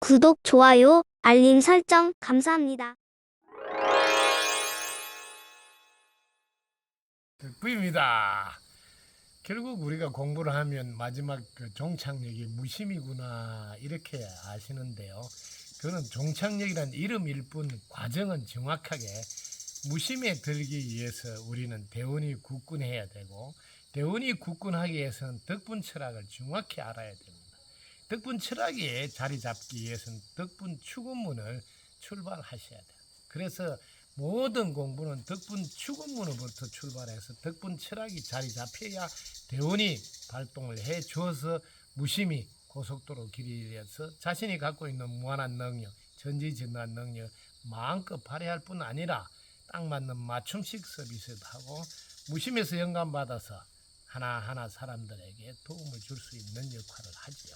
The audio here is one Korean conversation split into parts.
구독, 좋아요, 알림 설정 감사합니다. 덕분입니다. 결국 우리가 공부를 하면 마지막 그 종착역이 무심이구나 이렇게 아시는데요. 그거는 종착역이란 이름일 뿐 과정은 정확하게 무심에 들기 위해서 우리는 대원이 국군해야 되고 대원이 국군하기 위해서는 덕분 철학을 정확히 알아야 됩니다. 덕분 철학에 자리 잡기 위해서는 덕분 추구문을 출발하셔야 돼요. 그래서 모든 공부는 덕분 추구문으로부터 출발해서 덕분 철학이 자리 잡혀야 대원이 발동을 해 주어서 무심히 고속도로 길이에서 자신이 갖고 있는 무한한 능력, 전지전능한 능력 마음껏 발휘할 뿐 아니라 딱 맞는 맞춤식 서비스도 하고 무심에서 영감받아서 하나하나 사람들에게 도움을 줄 수 있는 역할을 하지요.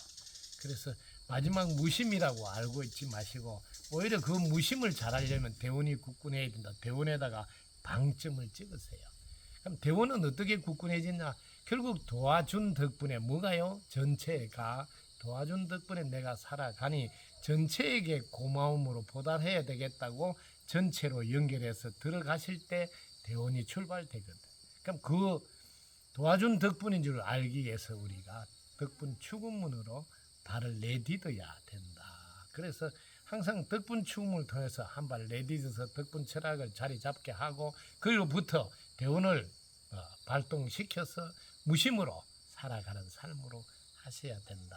그래서 마지막 무심이라고 알고 있지 마시고 오히려 그 무심을 잘하려면 대원이 국군해야 된다. 대원에다가 방점을 찍으세요. 그럼 대원은 어떻게 국군해지냐? 결국 도와준 덕분에 뭐가요? 전체가 도와준 덕분에 내가 살아가니 전체에게 고마움으로 보답해야 되겠다고 전체로 연결해서 들어가실 때 대원이 출발되거든. 그럼 그 도와준 덕분인 줄 알기 위해서 우리가 덕분 추구문으로 발을 내디뎌야 된다. 그래서 항상 덕분 추움을 통해서 한 발 내디뎌서 덕분 철학을 자리 잡게 하고 그리로부터 대원을 어, 발동시켜서 무심으로 살아가는 삶으로 하셔야 된다.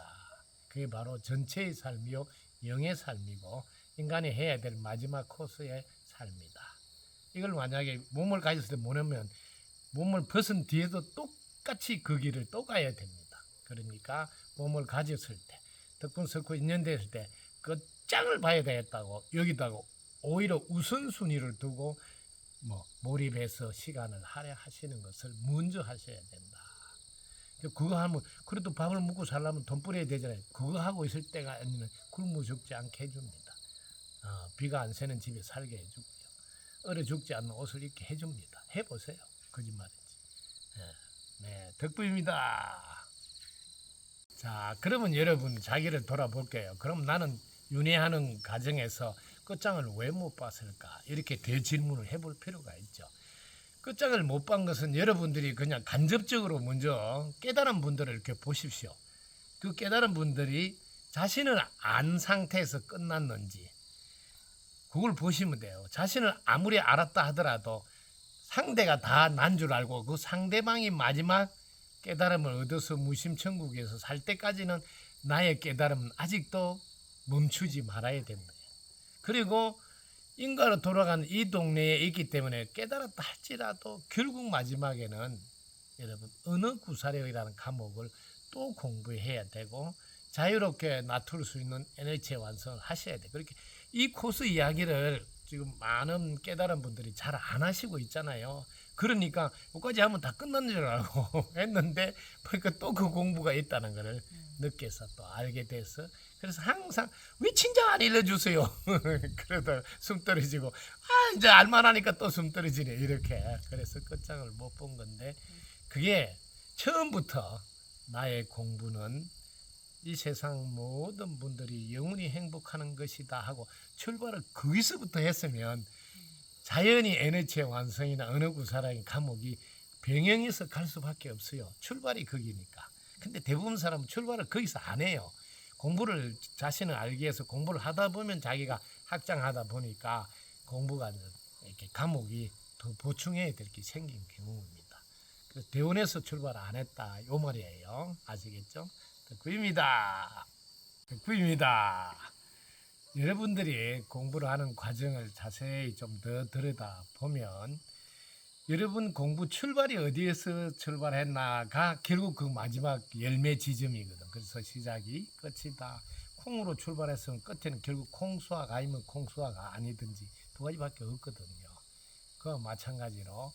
그게 바로 전체의 삶이요 영의 삶이고 인간이 해야 될 마지막 코스의 삶이다. 이걸 만약에 몸을 가졌을 때 못하면 몸을 벗은 뒤에도 똑같이 그 길을 또 가야 됩니다. 그러니까 몸을 가졌을 때 덕분 석고 인연됐을 때 끝장을 봐야 되겠다고 여기다가 오히려 우선순위를 두고 뭐 몰입해서 시간을 할애하시는 것을 먼저 하셔야 된다. 그거 하면 그래도 밥을 먹고 살려면 돈 뿌려야 되잖아요. 그거 하고 있을 때가 아니면 굶어 죽지 않게 해줍니다. 어, 비가 안 새는 집에 살게 해주고요. 얼어 죽지 않는 옷을 입게 해줍니다. 해보세요. 거짓말인지. 예, 네, 덕분입니다. 자, 그러면 여러분 자기를 돌아볼게요. 그럼 나는 윤회하는 과정에서 끝장을 왜 못 봤을까? 이렇게 대질문을 해볼 필요가 있죠. 끝장을 못 본 것은 여러분들이 그냥 간접적으로 먼저 깨달은 분들을 이렇게 보십시오. 그 깨달은 분들이 자신을 안 상태에서 끝났는지 그걸 보시면 돼요. 자신을 아무리 알았다 하더라도 상대가 다 난 줄 알고 그 상대방이 마지막 깨달음을 얻어서 무심천국에서 살 때까지는 나의 깨달음은 아직도 멈추지 말아야 됩니다. 그리고 인가로 돌아가는 이 동네에 있기 때문에 깨달았다 할지라도 결국 마지막에는 여러분 어느 구사력이라는 과목을 또 공부해야 되고 자유롭게 놔둘 수 있는 에너지의 완성을 하셔야 돼. 그렇게 이 코스 이야기를 지금 많은 깨달은 분들이 잘 안 하시고 있잖아요. 그러니까 여기까지 하면 다 끝난 줄 알고 했는데 보니까 또 그 공부가 있다는 것을 느껴서 또 알게 돼서 그래서 항상 왜 친정 안 일러주세요. 그러다 숨 떨어지고 아 이제 알만하니까 또 숨 떨어지네 이렇게 그래서 끝장을 못 본 건데 그게 처음부터 나의 공부는 이 세상 모든 분들이 영원히 행복하는 것이다 하고 출발을 거기서부터 했으면 자연히 에너지의 완성이나 어느 구사랑의 감옥이 병행해서 갈 수밖에 없어요. 출발이 거기니까. 근데 대부분 사람은 출발을 거기서 안 해요. 공부를 자신을 알기 위해서 공부를 하다 보면 자기가 확장하다 보니까 공부가 이렇게 감옥이 더 보충해야 될 게 생긴 경우입니다. 그래서 대원에서 출발 안 했다 요 말이에요. 아시겠죠? 덕구입니다. 덕구입니다. 여러분들이 공부를 하는 과정을 자세히 좀 더 들여다 보면 여러분 공부 출발이 어디에서 출발했나가 결국 그 마지막 열매 지점이거든. 그래서 시작이 끝이다. 콩으로 출발했으면 끝에는 결국 콩수학 아니면 콩수학 아니든지 두 가지밖에 없거든요. 그와 마찬가지로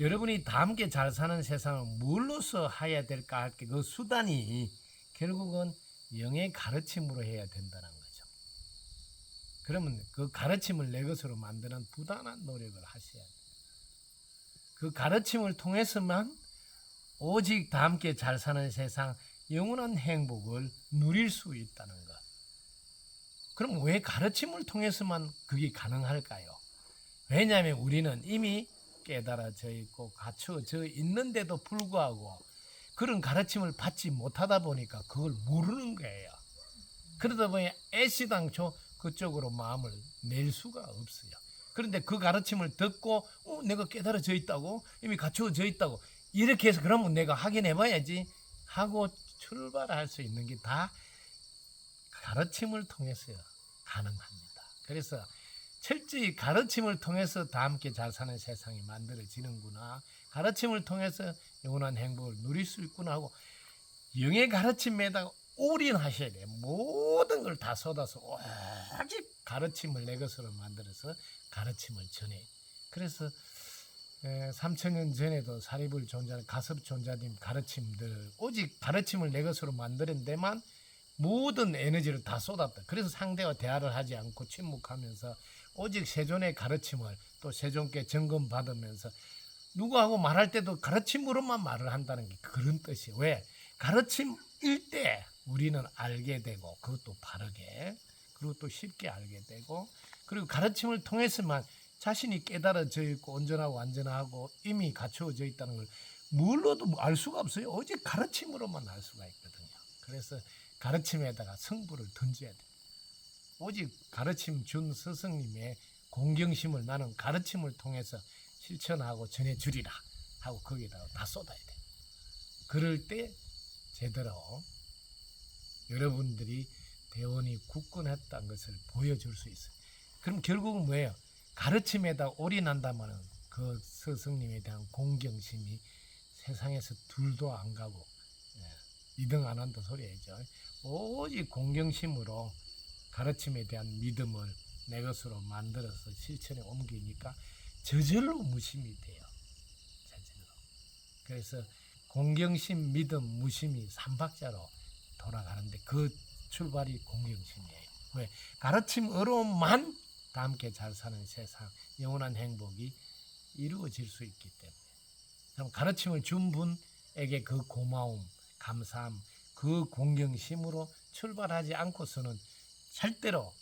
여러분이 다 함께 잘 사는 세상을 뭘로서 해야 될까 할 게 그 수단이 결국은 영의 가르침으로 해야 된다는 거죠. 그러면 그 가르침을 내 것으로 만드는 부단한 노력을 하셔야 돼요. 그 가르침을 통해서만 오직 다 함께 잘 사는 세상 영원한 행복을 누릴 수 있다는 것. 그럼 왜 가르침을 통해서만 그게 가능할까요? 왜냐하면 우리는 이미 깨달아져 있고 갖춰져 있는데도 불구하고 그런 가르침을 받지 못하다 보니까 그걸 모르는 거예요. 그러다 보니 애시당초 그쪽으로 마음을 낼 수가 없어요. 그런데 그 가르침을 듣고 어, 내가 깨달아져 있다고 이미 갖추어져 있다고 이렇게 해서 그러면 내가 확인해 봐야지 하고 출발할 수 있는 게 다 가르침을 통해서 가능합니다. 그래서 철저히 가르침을 통해서 다 함께 잘 사는 세상이 만들어지는구나. 가르침을 통해서 영원한 행복을 누릴 수 있구나 하고 영의 가르침에다가 올인하셔야 돼요. 모든 걸 다 쏟아서 오직 가르침을 내 것으로 만들어서 가르침을 전해. 그래서 3천년 전에도 사리불 존자, 가섭 존자님 가르침들 오직 가르침을 내 것으로 만드는 데만 모든 에너지를 다 쏟았다. 그래서 상대와 대화를 하지 않고 침묵하면서 오직 세존의 가르침을 또 세존께 점검 받으면서 누구하고 말할 때도 가르침으로만 말을 한다는 게 그런 뜻이에요. 왜? 가르침일 때 우리는 알게 되고 그것도 바르게 그리고 또 쉽게 알게 되고 그리고 가르침을 통해서만 자신이 깨달아져 있고 온전하고 완전하고 이미 갖추어져 있다는 걸 뭘로도 알 수가 없어요. 오직 가르침으로만 알 수가 있거든요. 그래서 가르침에다가 성부를 던져야 돼. 오직 가르침 준 스승님의 공경심을 나는 가르침을 통해서 실천하고 전해주리라 하고 거기다가 다 쏟아야 돼. 그럴 때 제대로 여러분들이 대원이 굳건했다는 것을 보여줄 수 있어요. 그럼 결국은 뭐예요? 가르침에다 올인한다면 그 스승님에 대한 공경심이 세상에서 둘도 안 가고 예, 이등 안 한다 소리죠. 오직 공경심으로 가르침에 대한 믿음을 내 것으로 만들어서 실천에 옮기니까 저절로 무심이 돼요. 저절로. 그래서 공경심, 믿음, 무심이 삼박자로 돌아가는데 그 출발이 공경심이에요. 왜? 가르침으로만 다 함께 잘 사는 세상, 영원한 행복이 이루어질 수 있기 때문에. 그럼 가르침을 준 분에게 그 고마움, 감사함, 그 공경심으로 출발하지 않고서는 절대로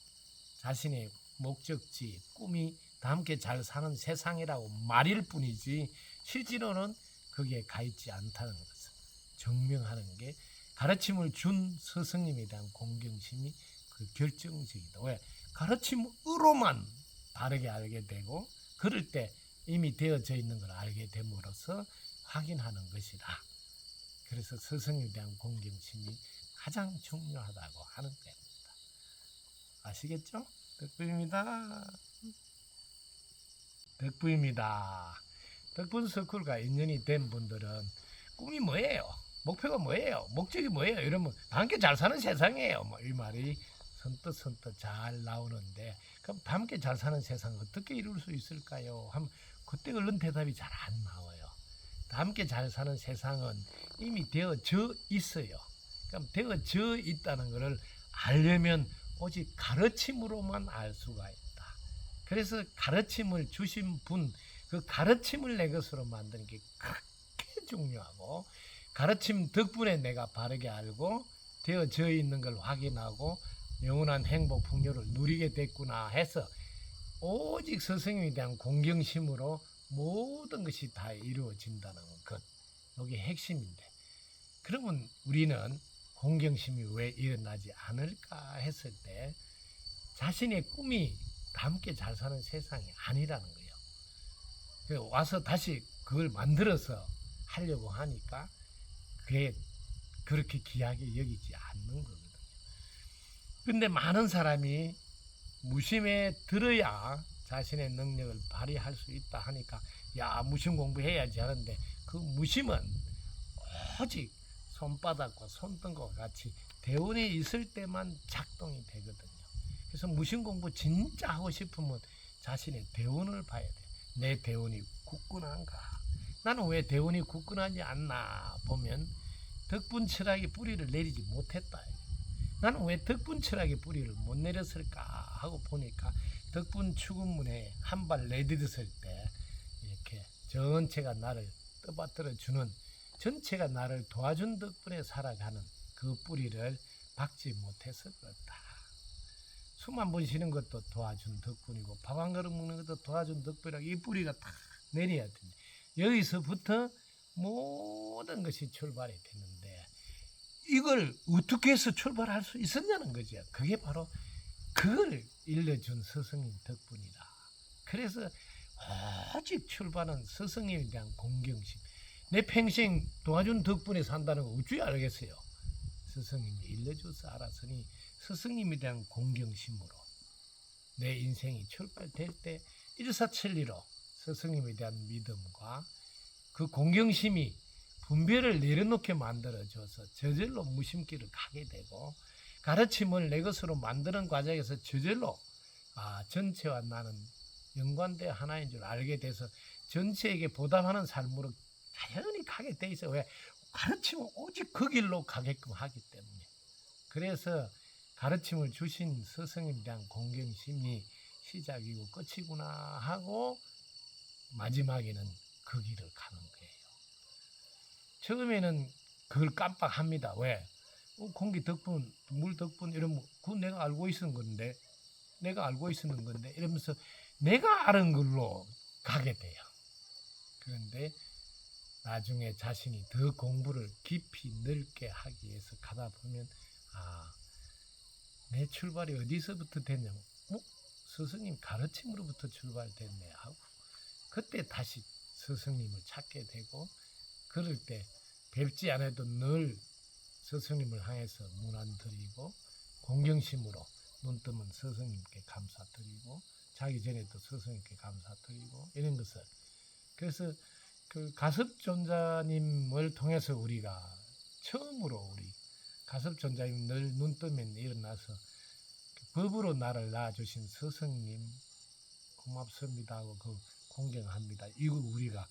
자신의 목적지, 꿈이 다 함께 잘 사는 세상이라고 말일 뿐이지 실제로는 거기에 가 있지 않다는 것을 증명하는 게 가르침을 준 스승님에 대한 공경심이 그 결정적이다. 왜? 가르침으로만 바르게 알게 되고 그럴 때 이미 되어져 있는 걸 알게 됨으로써 확인하는 것이다. 그래서 스승에 대한 공경심이 가장 중요하다고 하는 겁니다. 아시겠죠? 덕분입니다. 덕분입니다. 덕분 서클과 인연이 된 분들은 꿈이 뭐예요? 목표가 뭐예요? 목적이 뭐예요? 이러면 함께 잘 사는 세상이에요. 뭐 이 말이 선뜻 선뜻 잘 나오는데 그럼 함께 잘 사는 세상 어떻게 이룰 수 있을까요? 하면 그때 얼른 대답이 잘 안 나와요. 함께 잘 사는 세상은 이미 되어져 있어요. 그럼 되어져 있다는 것을 알려면 오직 가르침으로만 알 수가 있다. 그래서 가르침을 주신 분, 그 가르침을 내 것으로 만드는 게 그렇게 중요하고, 가르침 덕분에 내가 바르게 알고, 되어져 있는 걸 확인하고, 영원한 행복, 풍요를 누리게 됐구나 해서, 오직 스승님에 대한 공경심으로 모든 것이 다 이루어진다는 것. 여기 핵심인데. 그러면 우리는 공경심이 왜 일어나지 않을까 했을 때 자신의 꿈이 함께 잘 사는 세상이 아니라는 거예요. 그래서 와서 다시 그걸 만들어서 하려고 하니까 그게 그렇게 귀하게 여기지 않는 거거든요. 근데 많은 사람이 무심에 들어야 자신의 능력을 발휘할 수 있다 하니까 야 무심 공부해야지 하는데 그 무심은 오직 손바닥과 손등과 같이 대운이 있을 때만 작동이 되거든요. 그래서 무심 공부 진짜 하고 싶으면 자신의 대운을 봐야 돼. 내 대운이 굳건한가? 나는 왜 대운이 굳건하지 않나 보면 덕분 철학이 뿌리를 내리지 못했다. 나는 왜 덕분 철학의 뿌리를 못 내렸을까 하고 보니까 덕분 추구문에 한 발 내딛었을 때 이렇게 전체가 나를 떠받들어 주는 전체가 나를 도와준 덕분에 살아가는 그 뿌리를 박지 못해서 그렇다. 숨 한 번 쉬는 것도 도와준 덕분이고 밥 한 그릇 먹는 것도 도와준 덕분이라 이 뿌리가 다 내려야 됩니다. 여기서부터 모든 것이 출발이 됐는데 이걸 어떻게 해서 출발할 수 있었냐는 거죠. 그게 바로 그걸 일러준 스승님 덕분이다. 그래서 오직 출발은 스승님에 대한 공경심. 내 평생 도와준 덕분에 산다는 거 어찌 알겠어요. 스승님이 일러줘서 알았으니 스승님에 대한 공경심으로 내 인생이 출발될 때 일사천리로 스승님에 대한 믿음과 그 공경심이 분별을 내려놓게 만들어줘서 저절로 무심길을 가게 되고 가르침을 내 것으로 만드는 과정에서 저절로 아, 전체와 나는 연관되어 하나인 줄 알게 돼서 전체에게 보답하는 삶으로 자연히 가게 돼 있어. 왜? 가르침은 오직 그 길로 가게끔 하기 때문에. 그래서 가르침을 주신 스승님에 대한 공경심이 시작이고 끝이구나 하고 마지막에는 그 길을 가는 거예요. 처음에는 그걸 깜빡합니다. 왜? 어, 공기 덕분, 물 덕분 이러면 그건 내가 알고 있었는 건데 내가 알고 있었는 건데 이러면서 내가 아는 걸로 가게 돼요. 그런데 나중에 자신이 더 공부를 깊이 넓게 하기 위해서 가다 보면 아, 내 출발이 어디서부터 됐냐면 어? 스승님 가르침으로부터 출발됐네 하고 그때 다시 스승님을 찾게 되고 그럴 때 뵙지 않아도 늘 스승님을 향해서 문안 드리고 공경심으로 눈 뜨면 스승님께 감사드리고 자기 전에도 스승님께 감사드리고 이런 것을. 그래서 그 가섭존자님을 통해서 우리가 처음으로 우리 가섭존자님 늘 눈 뜨면 일어나서 그 법으로 나를 낳아주신 스승님 고맙습니다 하고 그 공경합니다. 이거 우리가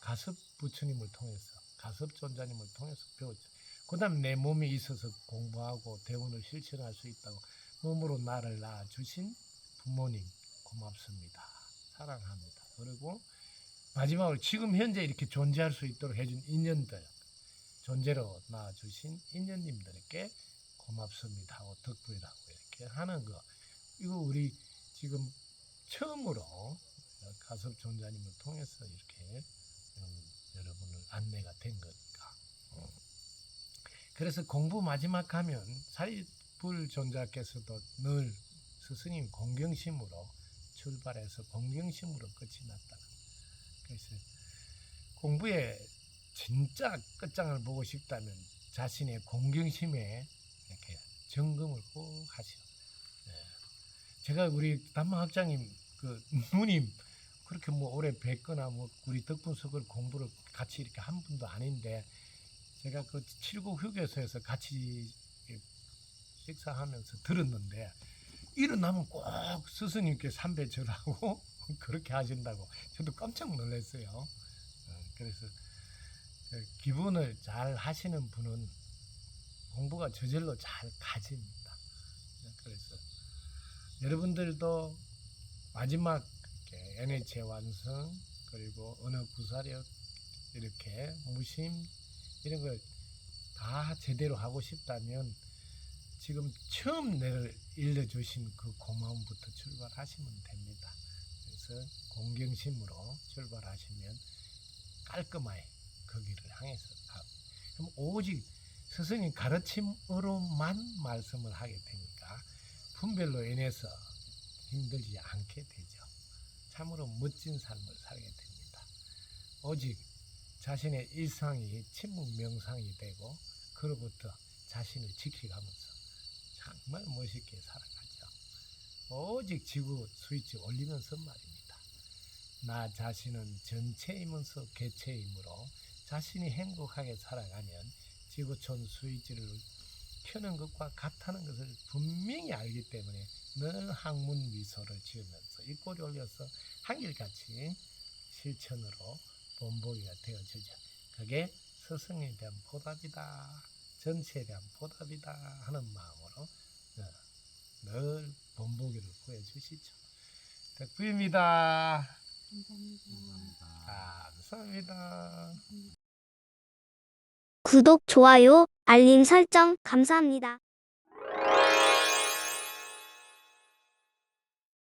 가섭 부처님을 통해서 가섭 존자님을 통해서 배웠죠. 그 다음 내 몸에 있어서 공부하고 대원을 실천할 수 있다고 몸으로 나를 낳아주신 부모님 고맙습니다. 사랑합니다. 그리고 마지막으로 지금 현재 이렇게 존재할 수 있도록 해준 인연들 존재로 낳아주신 인연님들에게 고맙습니다 하고 덕분이라고 이렇게 하는 거 이거 우리 지금 처음으로 가섭 존자님을 통해서 이렇게 음, 여러분을 안내가 된 거니까 어. 그래서 공부 마지막 하면 사리불 존자께서도 늘 스승님 공경심으로 출발해서 공경심으로 끝이 났다. 그래서 공부에 진짜 끝장을 보고 싶다면 자신의 공경심에 이렇게 점검을 꼭 하시오. 예. 제가 우리 담마학장님 그 누님 그렇게 뭐 오래 뵙거나 뭐 우리 덕분석을 공부를 같이 이렇게 한 분도 아닌데 제가 그 칠곡 휴게소에서 같이 식사하면서 들었는데 일어나면 꼭 스승님께 삼배 절하고 그렇게 하신다고 저도 깜짝 놀랐어요. 어, 그래서 그 기분을 잘 하시는 분은 공부가 저절로 잘 가집니다. 그래서 여러분들도 마지막 NH의 완성 그리고 언어 구사력 이렇게 무심 이런 걸 다 제대로 하고 싶다면 지금 처음 내를 일러주신 그 고마움부터 출발하시면 됩니다. 그래서 공경심으로 출발하시면 깔끔하게 그 길을 향해서 가고 그럼 오직 스승님 가르침으로만 말씀을 하게 되니까 분별로 인해서 힘들지 않게 되죠. 참으로 멋진 삶을 살게 됩니다. 오직 자신의 일상이 침묵 명상이 되고 그로부터 자신을 지켜가면서 정말 멋있게 살아가죠. 오직 지구 스위치 올리면서 말입니다. 나 자신은 전체이면서 개체이므로 자신이 행복하게 살아가면 지구촌 스위치를 켜는 것과 같다는 것을 분명히 알기 때문에 늘 항문 미소를 지으면서 입꼬리 올려서 한결같이 실천으로 본보기가 되어지죠. 그게 스승에 대한 보답이다. 전체에 대한 보답이다 하는 마음으로 어, 늘 본보기를 보여주시죠. 덕부입니다. 감사합니다. 구독, 좋아요, 알림 설정 감사합니다.